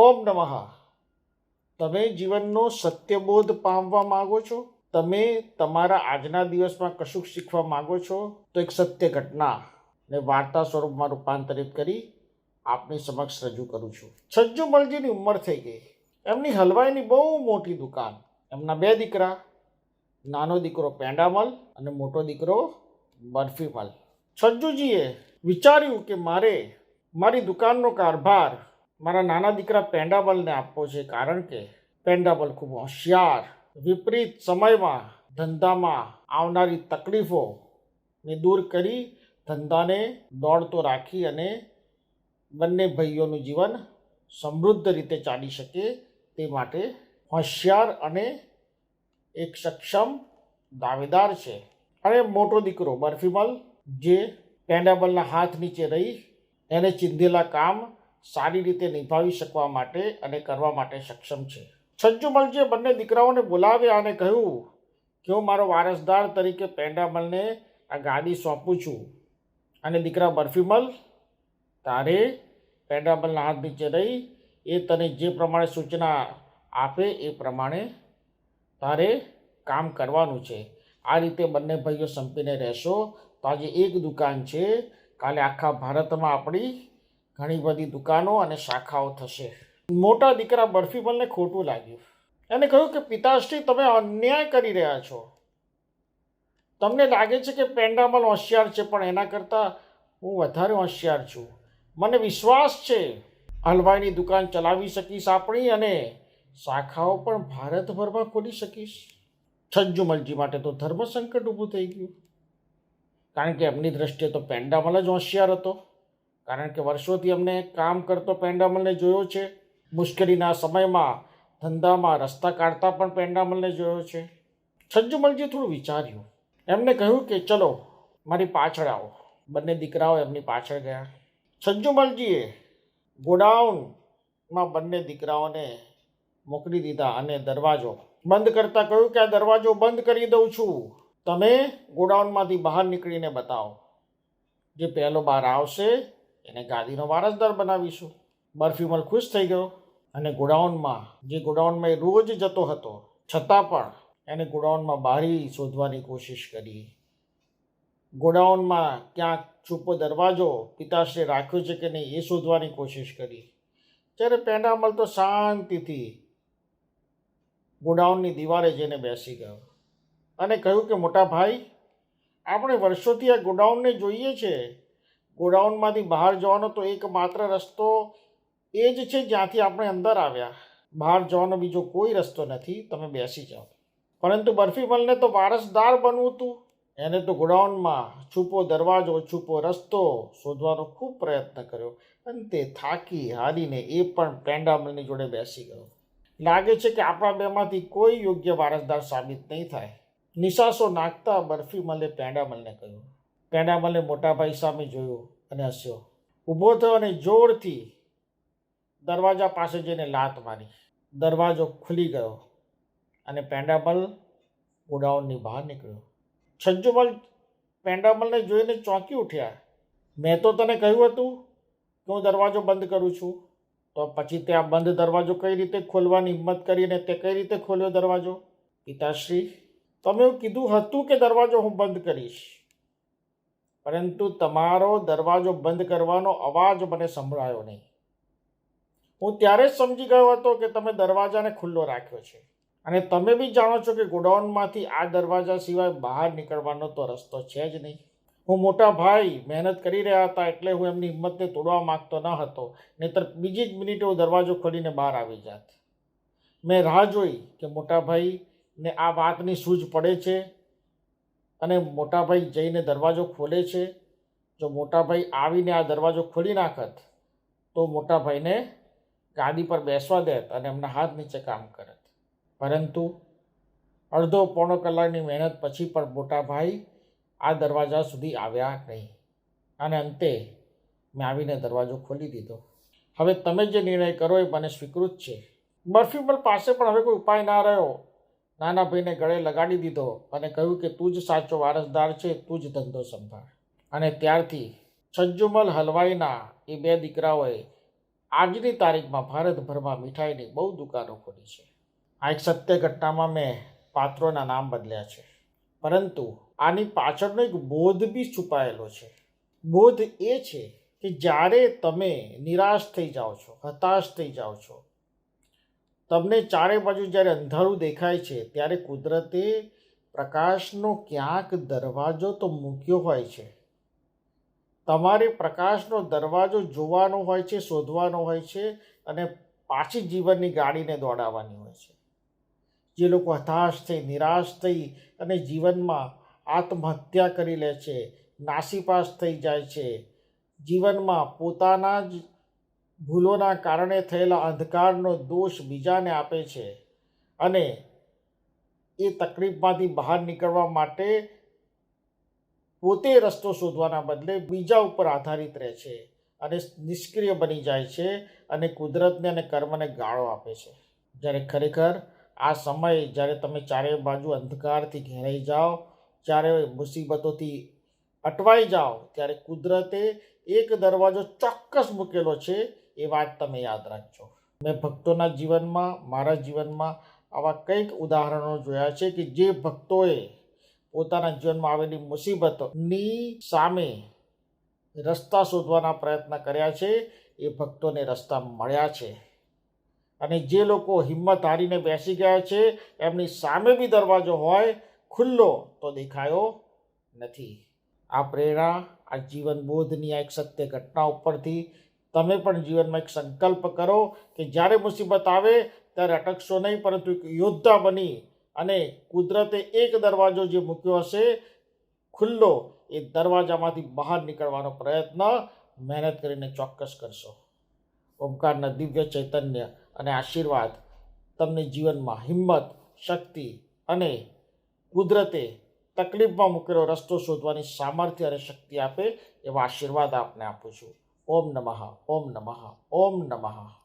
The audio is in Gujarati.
ઓમ નમઃ. તમે જીવનનો સત્યબોધ પામવા માંગો છો? તમે તમારા આજના દિવસમાં કશુંક શીખવા માંગો છો? તો એક સત્ય ઘટના ને વાર્તા સ્વરૂપમાં રૂપાંતરિત કરી આપની સમક્ષ રજૂ કરું છું. છજ્જુ મલજીની ઉંમર થઈ ગઈ. એમની હલવાઈની બહુ મોટી દુકાન. એમના બે દીકરા, નાનો દીકરો પેંડામલ અને મોટો દીકરો બરફીમલ. છજ્જુજીએ વિચાર્યું કે મારે મારી દુકાનનો કારભાર મારા નાના દીકરા પેંડાબલને આપવો છે કારણ કે પેંડાબલ ખૂબ હોશિયાર, વિપરીત સમયમાં ધંધામાં આવનારી તકલીફોને દૂર કરી ધંધાને દોડતો રાખી અને બંને ભાઈઓનું જીવન સમૃદ્ધ રીતે ચાલી શકે તે માટે હોશિયાર અને એક સક્ષમ દાવેદાર છે. અને મોટો દીકરો, બર્ફીમલ, જે પેંડાબલના હાથ નીચે રહી, એને ચીંધેલા કામ સારી રીતે નિભાવી શકવા માટે અને કરવા માટે સક્ષમ છે. છજ્જુમલજીએ બંને દીકરાઓને બોલાવ્યા અને કહ્યું કે હું મારો વારસદાર તરીકે પેંડામલને આ ગાડી સોંપું છું અને દીકરા બરફીમલ તારે પેંડામલના હાથ નીચે રહી, એ તને જે પ્રમાણે સૂચના આપે એ પ્રમાણે તારે કામ કરવાનું છે. આ રીતે બંને ભાઈઓ સંપીને રહેશો. તો આજે એક દુકાન છે. કાલે આખા ભારતમાં આપણી ઘણી બધી દુકાનો અને શાખાઓ થશે. મોટા દીકરા બર્ફીબલને ખોટું લાગ્યું. એને કહ્યું કે, પિતાશ્રી, તમે અન્યાય કરી રહ્યા છો. તમને લાગે છે કે પેંડામલ હોશિયાર છે, પણ એના કરતાં હું વધારે હોશિયાર છું. મને વિશ્વાસ છે. હલવાઈની દુકાન ચલાવી શકીશ આપણી અને શાખાઓ પણ ભારતભરમાં ખોલી શકીશ. છજ્જુમલજી માટે તો ધર્મ સંકટ ઊભું થઈ ગયું. કારણ કે એમની દ્રષ્ટિએ તો પેંડામલ જ હોશિયાર હતો. કારણ કે વર્ષોથી અમને કામ કરતો પેન્ડામલને જોયો છે. મુશ્કેલીના સમયમાં ધંધામાં રસ્તા કાઢતા પણ પેન્ડામલને જોયો છે. છજ્જુમલજી થોડું વિચાર્યું. એમને કહ્યું કે, ચલો, મારી પાછળ આવો. બંને દીકરાઓ એમની પાછળ ગયા. છજ્જુમલજીએ ગોડાઉનમાં બંને દીકરાઓને મોકલી દીધા અને દરવાજો બંધ કરતા કહ્યું કે, આ દરવાજો બંધ કરી દઉં છું. તમે ગોડાઉનમાંથી બહાર નીકળીને બતાવો. જે પહેલો બહાર આવશે એને ગાદીનો વારસદાર બનાવીશું. બરફીમલ ખુશ થઈ ગયો અને ગોડાઉનમાં, જે ગોડાઉનમાં એ રોજ જતો હતો, છતાં પણ એને ગોડાઉનમાં બારી શોધવાની કોશિશ કરી. ગોડાઉનમાં ક્યાંક છુપો દરવાજો પિતાશ્રી રાખ્યો છે કે નહીં એ શોધવાની કોશિશ કરી. ત્યારે પેંડામલ તો શાંતિથી ગોડાઉનની દિવારે જઈને બેસી ગયો અને કહ્યું કે, મોટા ભાઈ, આપણે વર્ષોથી આ ગોડાઉનને જોઈએ છે ગોડાઉનમાંથી બહાર જવાનો તો એકમાત્ર રસ્તો એ જ છે જ્યાંથી આપણે અંદર આવ્યા. બહાર જવાનો બીજો કોઈ રસ્તો નથી, તમે બેસી જાઓ. પરંતુ બરફીમલને તો વારસદાર બનવું હતું. એને તો ગોડાઉનમાં છૂપો દરવાજો, છૂપો રસ્તો શોધવાનો ખૂબ પ્રયત્ન કર્યો અંતે થાકી હારીને એ પણ પેંડામલની જોડે બેસી ગયો. લાગે છે કે આપણા બેમાંથી કોઈ યોગ્ય વારસદાર સાબિત નહીં થાય. નિશાસો નાખતા બર્ફીમલે પેંડામલને કહ્યું. પેંડામલે મોટાભાઈ સામે જોયું અને હસ્યો. ઊભો થયો અને જોરથી દરવાજા પાસે જઈને લાત મારી. દરવાજો ખુલી ગયો અને પેંડામલ ગોડાઉનની બહાર નીકળ્યો. છજ્જુમલ પેંડામલને જોઈને ચોંકી ઉઠ્યા. મેં તો તને કહ્યું હતું કે હું દરવાજો બંધ કરું છું. તો પછી તે આ બંધ દરવાજો કઈ રીતે ખોલવાની હિંમત કરીને તે કઈ રીતે ખોલ્યો દરવાજો? પિતાશ્રી, તમે એવું કીધું હતું કે દરવાજો હું બંધ કરીશ. પરંતુ તમારો દરવાજો બંધ કરવાનો અવાજ મને સંભળાયો નહીં. હું ત્યારે જ સમજી ગયો હતો કે તમે દરવાજાને ખુલ્લો રાખ્યો છે. અને તમે બી જાણો છો કે ગોડાઉનમાંથી આ દરવાજા સિવાય બહાર નીકળવાનો તો રસ્તો છે જ નહીં. હું મોટા ભાઈ મહેનત કરી રહ્યા હતા એટલે હું એમની હિંમતને તોડવા માંગતો ન હતો, નહીતર બીજી જ મિનિટે હું દરવાજો ખોલીને બહાર આવી જાત. મેં રાહ જોઈ કે મોટા ભાઈને આ વાતની સૂઝ પડે છે અને મોટાભાઈ જઈને દરવાજો ખોલે છે. જો મોટાભાઈ આવીને આ દરવાજો ખોલી નાખત, તો મોટાભાઈને ગાદી પર બેસવા દેત અને એમના હાથ નીચે કામ કરત. પરંતુ અડધો પોણો કલાકની મહેનત પછી પણ મોટાભાઈ આ દરવાજા સુધી આવ્યા નહીં. અને અંતે મેં આવીને દરવાજો ખોલી દીધો. હવે તમે જે નિર્ણય કરો એ મને સ્વીકૃત છે. બરફીમલ પાસે પણ હવે કોઈ ઉપાય ના રહ્યો. નાના ભાઈને ગળે લગાડી દીધો અને કહ્યું કે તું જ સાચો વારસદાર છે, તું જ ધંધો સંભાળ. અને ત્યારથી છજ્જુમલ હલવાઈના એ બે દીકરાઓએ આજની તારીખમાં ભારતભરમાં મીઠાઈની બહુ દુકાનો ખોલી છે. આ એક સત્ય ઘટનામાં મેં પાત્રોના નામ બદલ્યા છે. પરંતુ આની પાછળનો એક બોધ બી છુપાયેલો છે. બોધ એ છે કે જ્યારે તમે નિરાશ થઈ જાઓ છો, હતાશ થઈ જાઓ છો તમને ચારે બાજુ જ્યારે અંધારું દેખાય છે, ત્યારે કુદરતે પ્રકાશનો ક્યાંક દરવાજો તો મૂક્યો હોય છે. તમારે પ્રકાશનો દરવાજો જોવાનો હોય છે, શોધવાનો હોય છે અને પાછી જીવનની ગાડીને દોડાવવાની હોય છે. જે લોકો હતાશ થઈ, નિરાશ થઈ અને જીવનમાં આત્મહત્યા કરી લે છે, નાસીપાસ થઈ જાય છે, જીવનમાં પોતાના જ ભૂલોના કારણે થયેલા અંધકારનો દોષ બીજાને આપે છે અને એ તકલીફમાંથી બહાર નીકળવા માટે પોતે રસ્તો શોધવાના બદલે બીજા ઉપર આધારિત રહે છે અને નિષ્ક્રિય બની જાય છે અને કુદરતને અને કર્મને ગાળો આપે છે. જ્યારે ખરેખર આ સમય જ્યારે તમે ચારે બાજુ અંધકારથી ઘેરાઈ જાઓ, જ્યારે મુસીબતોથી અટવાઈ જાઓ, ત્યારે કુદરતે એક દરવાજો ચોક્કસ મૂકેલો છે એ વાત તમે યાદ રાખજો. મેં ભક્તોના જીવનમાં, મારા જીવનમાં આવા કંઈક ઉદાહરણો જોયા છે કે જે ભક્તોએ પોતાના જીવનમાં આવેલી મુસીબતોની સામે રસ્તા શોધવાના પ્રયત્ન કર્યા છે, એ ભક્તોને રસ્તા મળ્યા છે. અને જે લોકો હિંમત હારીને બેસી ગયા છે, એમની સામે બી દરવાજો હોય, ખુલ્લો તો દેખાયો નથી. આ પ્રેરણા, આ જીવન બોધની આ એક સત્ય ઘટના ઉપરથી તમે પણ જીવનમાં એક સંકલ્પ કરો કે જ્યારે મુસીબત આવે ત્યારે અટકશો નહીં, પરંતુ એક યોદ્ધા બની અને કુદરતે એક દરવાજો જે મૂક્યો હશે, ખુલ્લો, એ દરવાજામાંથી બહાર નીકળવાનો પ્રયત્ન મહેનત કરીને ચોક્કસ કરશો. ઓમકારના દિવ્ય ચૈતન્ય અને આશીર્વાદ તમને જીવનમાં હિંમત, શક્તિ અને કુદરતે તકલીફમાં મૂકેલો રસ્તો શોધવાની સામર્થ્ય અને શક્તિ આપે એવા આશીર્વાદ આપને આપું છું. ઓમ નમઃ ઓમ નમઃ ઓમ નમઃ.